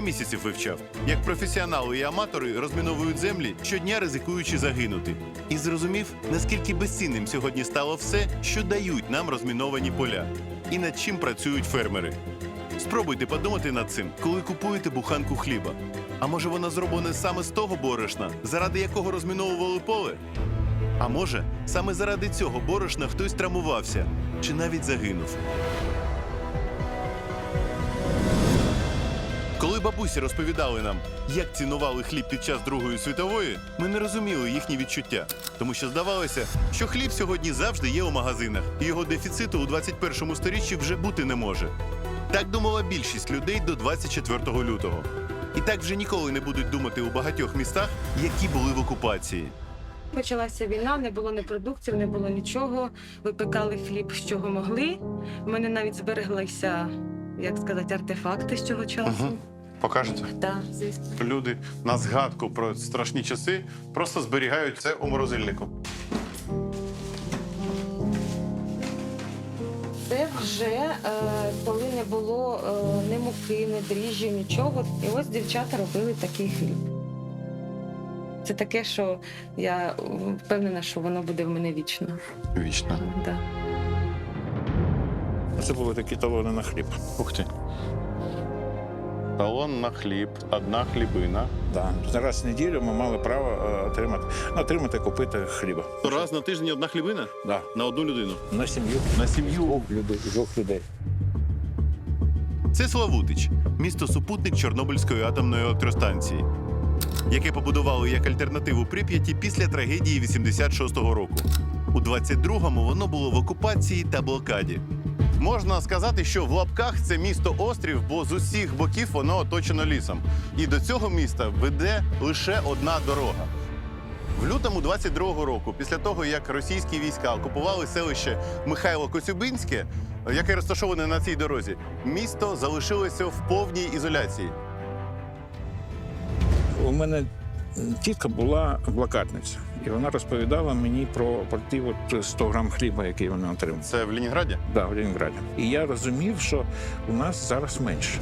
Кілька місяців вивчав, як професіонали і аматори розміновують землі, щодня ризикуючи загинути. І зрозумів, наскільки безцінним сьогодні стало все, що дають нам розміновані поля, і над чим працюють фермери. Спробуйте подумати над цим, коли купуєте буханку хліба. А може вона зроблена саме з того борошна, заради якого розміновували поле? А може, саме заради цього борошна хтось травмувався чи навіть загинув. Коли бабусі розповідали нам, як цінували хліб під час Другої світової, ми не розуміли їхні відчуття, тому що здавалося, що хліб сьогодні завжди є у магазинах, і його дефіциту у 21 сторіччі вже бути не може. Так думала більшість людей до 24 лютого. І так вже ніколи не будуть думати у багатьох містах, які були в окупації. Почалася війна, не було ні продуктів, не було нічого. Випекали хліб, з чого могли. У мене навіть збереглися, як сказати, артефакти з цього часу. Мгм. Покажете? Так, звісно. Люди на згадку про страшні часи просто зберігають це у морозильнику. Це вже е, коли не було е, ні муки, ні дріжджів, нічого. І ось дівчата робили такий хліб. Це таке, що я впевнена, що воно буде в мене вічно. Вічно. Да. Це були такі талони на хліб. Ух ти. Талон на хліб, одна хлібина. Да. Раз в неділю ми мали право е, отримати, ну, отримати купити хліба. Раз на тиждень одна хлібина Да. на одну людину. На сім'ю. На сім'ю. Двох людей. Двох людей. Це Славутич, місто супутник Чорнобильської атомної електростанції, яке побудували як альтернативу Прип'яті після трагедії 86-го року. У 22-му воно було в окупації та блокаді. Можна сказати, що в лапках це місто острів, бо з усіх боків воно оточено лісом. І до цього міста веде лише одна дорога. В лютому 22-го року, після того як російські війська окупували селище Михайло Коцюбинське, яке розташоване на цій дорозі, місто залишилося в повній ізоляції. У мене тітка була блокадниця, і вона розповідала мені про, ті от 100 грам хліба, який вона отримала. Це в Ленінграді? Да, в Ленінграді. І я розумів, що у нас зараз менше.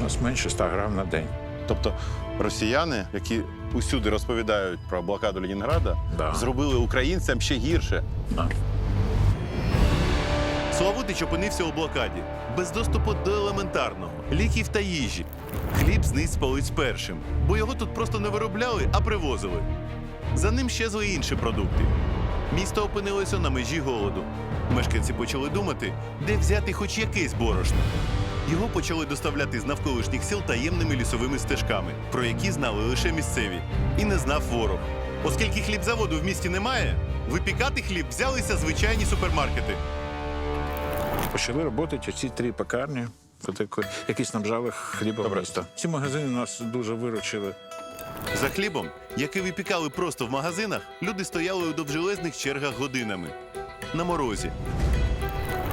У нас менше 100 грам на день. Тобто росіяни, які усюди розповідають про блокаду Ленінграда, Да. зробили українцям ще гірше. Да. Славутич опинився у блокаді, без доступу до елементарного, ліків та їжі. Хліб зниз спалить першим, бо його тут просто не виробляли, а привозили. За ним щезли інші продукти. Місто опинилося на межі голоду. Мешканці почали думати, де взяти хоч якесь борошно. Його почали доставляти з навколишніх сіл таємними лісовими стежками, про які знали лише місцеві, і не знав ворог. Оскільки хлібзаводу в місті немає, випікати хліб взялися звичайні супермаркети. Почали роботи ці три пекарні, коти- які снабжали хлібом. Ці магазини нас дуже виручили. За хлібом, який випікали просто в магазинах, люди стояли у довжелезних чергах годинами. На морозі.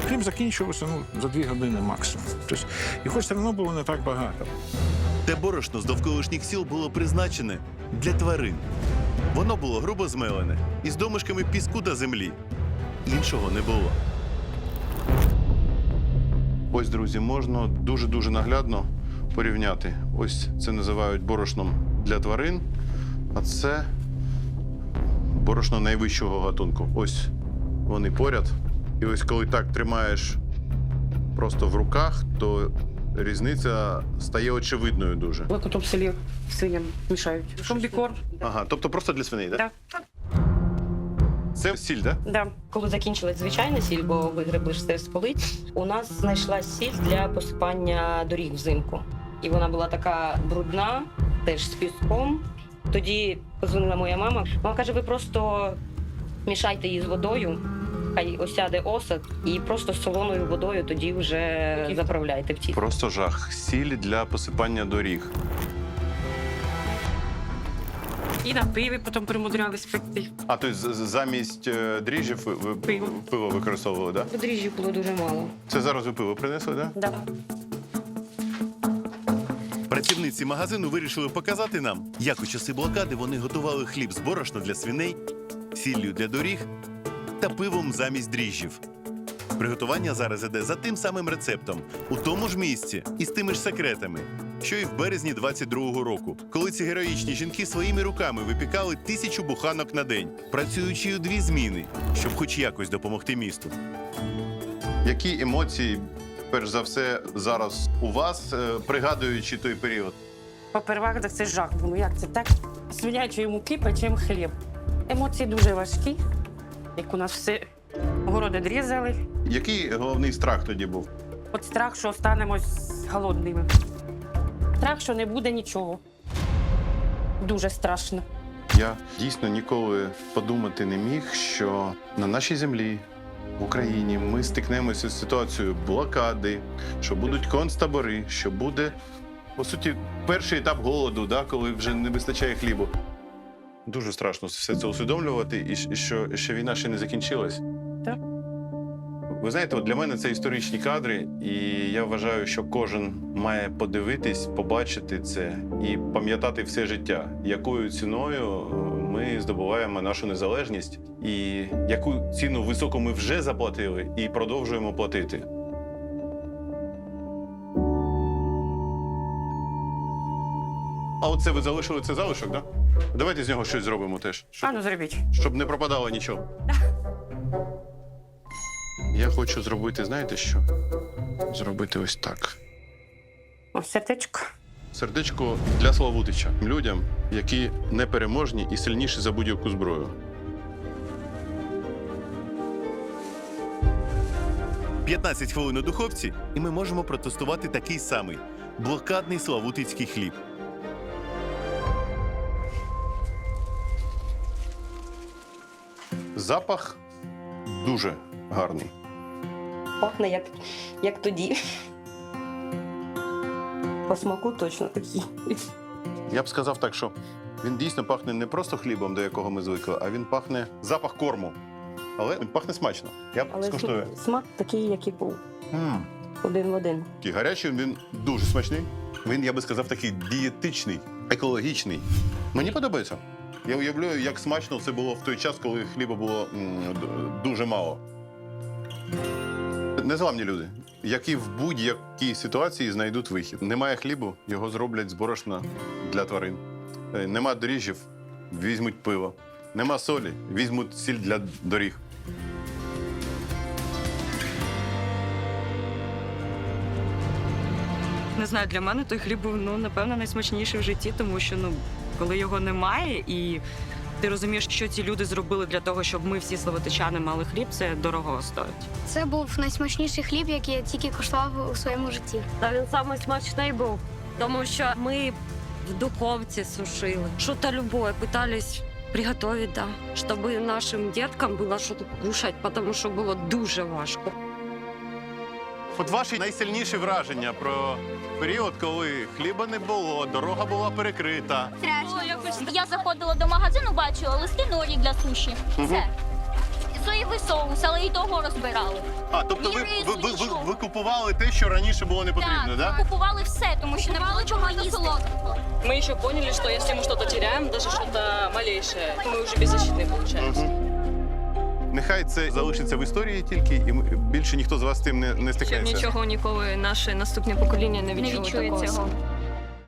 Хліб закінчувався ну, за дві години максимум. Тобто його все одно було не так багато. Те борошно з довколишніх сіл було призначене для тварин. Воно було грубо змелене, із домишками піску та землі. Іншого не було. Ось, друзі, можна дуже-дуже наглядно порівняти. Ось це називають борошном для тварин, а це борошно найвищого гатунку. Ось вони поряд. І ось коли так тримаєш просто в руках, то різниця стає очевидною дуже. В селі свиням мішають. Комбікорм. Ага, тобто просто для свиней, так? Да. Це сіль, так? Да. Коли закінчилась звичайна сіль, бо вигребли ж все з полиць, у нас знайшлась сіль для посипання доріг взимку. І вона була така брудна, теж з піском. Тоді позвонила моя мама. Вона каже: ви просто мішайте її з водою, хай осяде осад, і просто з солоною водою тоді вже заправляйте в ті. Просто жах. Сіль для посипання доріг. І на пиві потім примудрялись пекти. А то з- замість е, дріжджів ви, ви Пиво. пиво використовували, так? Да? Дріжджів було дуже мало. Це зараз ви пиво принесли, так? Да? Да. Працівниці магазину вирішили показати нам, як у часи блокади вони готували хліб з борошна для свиней, сіллю для доріг та пивом замість дріжджів. Приготування зараз іде за тим самим рецептом, у тому ж місці і з тими ж секретами. що і в березні 22-го року, коли ці героїчні жінки своїми руками випікали тисячу буханок на день, працюючи у дві зміни, щоб хоч якось допомогти місту. Які емоції, перш за все, зараз у вас, е, пригадуючи той період? Попервах так це жах було. Як це так? Свинячої муки печем хліб. Емоції дуже важкі, як у нас все городи дрізали. Який головний страх тоді був? От страх, що останемось голодними. Страх, що не буде нічого. Дуже страшно. Я дійсно ніколи подумати не міг, що на нашій землі в Україні ми стикнемося з ситуацією блокади, що будуть концтабори, що буде по суті перший етап голоду, да, коли вже не вистачає хлібу. Дуже страшно все це усвідомлювати, і що, що війна ще не закінчилась. Так. Ви знаєте, от для мене це історичні кадри, і я вважаю, що кожен має подивитись, побачити це і пам'ятати все життя, якою ціною ми здобуваємо нашу незалежність, і яку ціну високу ми вже заплатили і продовжуємо платити. А оце ви залишили це залишок, так? Да? Давайте з нього щось зробимо теж, щоб, А ну зробіть. щоб не пропадало нічого. Я хочу зробити, знаєте що? Зробити ось так. О, сердечко. Сердечко для Славутича. Людям, які непереможні і сильніші за будь-яку зброю. «15 хвилин у духовці, і ми можемо протестувати такий самий блокадний славутицький хліб. Запах дуже гарний. Пахне як, як тоді. По смаку точно такий. Я б сказав так, що він дійсно пахне не просто хлібом, до якого ми звикли, а він пахне запах корму. Але він пахне смачно. Я б Але скуштую. смак такий, як і був. М. Один в один. Такий гарячий, він дуже смачний. Він, я би сказав, такий дієтичний, екологічний. Мені подобається. Я уявляю, як смачно це було в той час, коли хліба було м, д- дуже мало. Незламні люди, які в будь-якій ситуації знайдуть вихід. Немає хлібу, його зроблять з борошна для тварин. Е, Нема доріжжів, візьмуть пиво. Нема солі, візьмуть сіль для доріг. Не знаю, для мене той хліб був ну напевно найсмачніший в житті, тому що ну коли його немає, і ти розумієш, що ці люди зробили для того, щоб ми всі славутичани мали хліб, це дорого стоїть. Це був найсмачніший хліб, який я тільки куштував у своєму житті. Та він самий смачний був, тому що ми в духовці сушили. Что-то любое пытались приготовить, да, чтобы нашим деткам было что-то кушать, потому що було дуже важко. От ваші найсильніші враження про період, коли хліба не було, дорога була перекрита. Я заходила до магазину, бачила листи норі для суші. Все. Соєвий соус, але і того розбирали. А, тобто ви, Ні ви, рису, ви, ви, нічого. ви купували те, що раніше було не потрібно, так, да? купували все, тому що не було чого їсти. Мы еще поняли, что если мы что-то теряем, даже что-то малейшее, мы уже беззащитные получаемся. Мгм. Нехай це залишиться в історії тільки, і ми- більше ніхто з вас з тим не, не Щоб нічого ніколи наше наступне покоління не Не відчує такого. цього.